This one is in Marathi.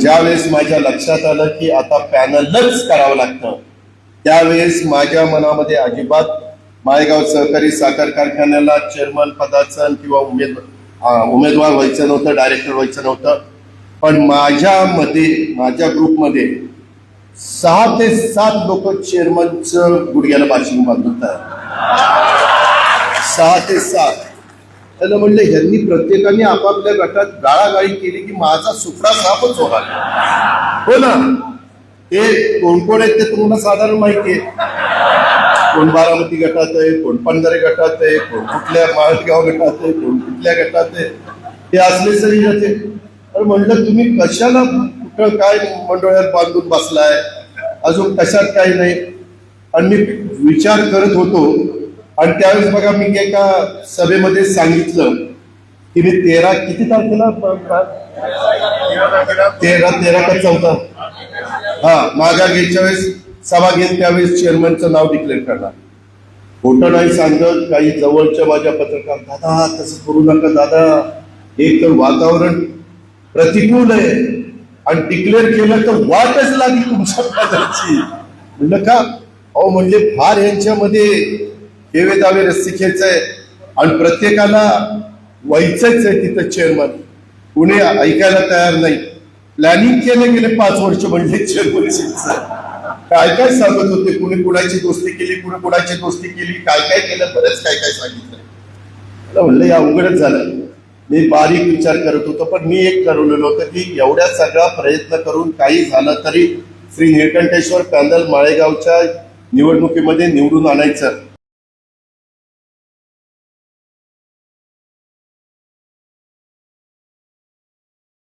ज्यावेळेस माझ्या लक्षात आलं की आता पॅनलच करावं लागतं त्यावेळेस माझ्या मनामध्ये अजिबात माळेगाव सहकारी साखर कारखान्याला चेअरमन पदाचं किंवा उमेद उमेदवार व्हायचं नव्हतं डायरेक्टर व्हायचं नव्हतं. पण माझ्यामध्ये माझ्या ग्रुपमध्ये सहा ते सात लोक चेअरमनचं गुडघ्याला बाशिंग बांधत सहा ते सात. त्याला म्हणलं ह्यांनी प्रत्येकाने आपापल्या गटात गाळागाळी केली की माझा सुपडा सापच होणार हो. ना. ते कोण कोण आहेत ते तुम्हाला साधारण माहिती आहे. कोण बारामती गटात आहे कोण पंधरे गटात आहे कोण कुठल्या माळगाव गटात आहे कोण कुठल्या गटात आहे हे असले सगळे जाते तर म्हणलं तुम्ही कशाला कुठं काय मंडळात बांधून बसलाय? अजून कशात काही नाही. आणि मी विचार करत होतो आणि त्यावेळेस बघा मी एका सभेमध्ये सांगितलं की मी तेरा किती तारखेला? तेरा तेरा का चौदा? हा माझ्या घ्यायच्या वेळेस सभा घेत त्यावेळेस चेअरमनचं नाव डिक्लेअर करणार. खोटं नाही सांगत काही जवळच्या माझ्या पत्रकार दादा तसं करू नका दादा. एक तर वातावरण प्रतिकूल आहे. आणि डिक्लेअर केलं तर वाटच लागली तुमच्या म्हणलं का? अहो म्हणजे फार यांच्यामध्ये हे वेदावे रस्सी खेच आहे आणि प्रत्येकाला व्हायचंच आहे तिथं चेअरमन कुणी ऐकायला तयार नाही. प्लॅनिंग केले गेले पाच वर्ष म्हणजे चेअरमनशिपचं काय काय सांगत होते? कुणी कुणाची दोस्ती केली कुणी कुणाची दोस्ती केली काय काय केलं बरंच काय काय सांगितलं. मला म्हणलं या अवघडच झालं. मी बारीक विचार करत होतो पण मी एक ठरवलेलं होतं की एवढ्या सगळा प्रयत्न करून काही झालं तरी श्री निळकंठेश्वर पॅनल माळेगावच्या निवडणुकीमध्ये निवडून आणायचं.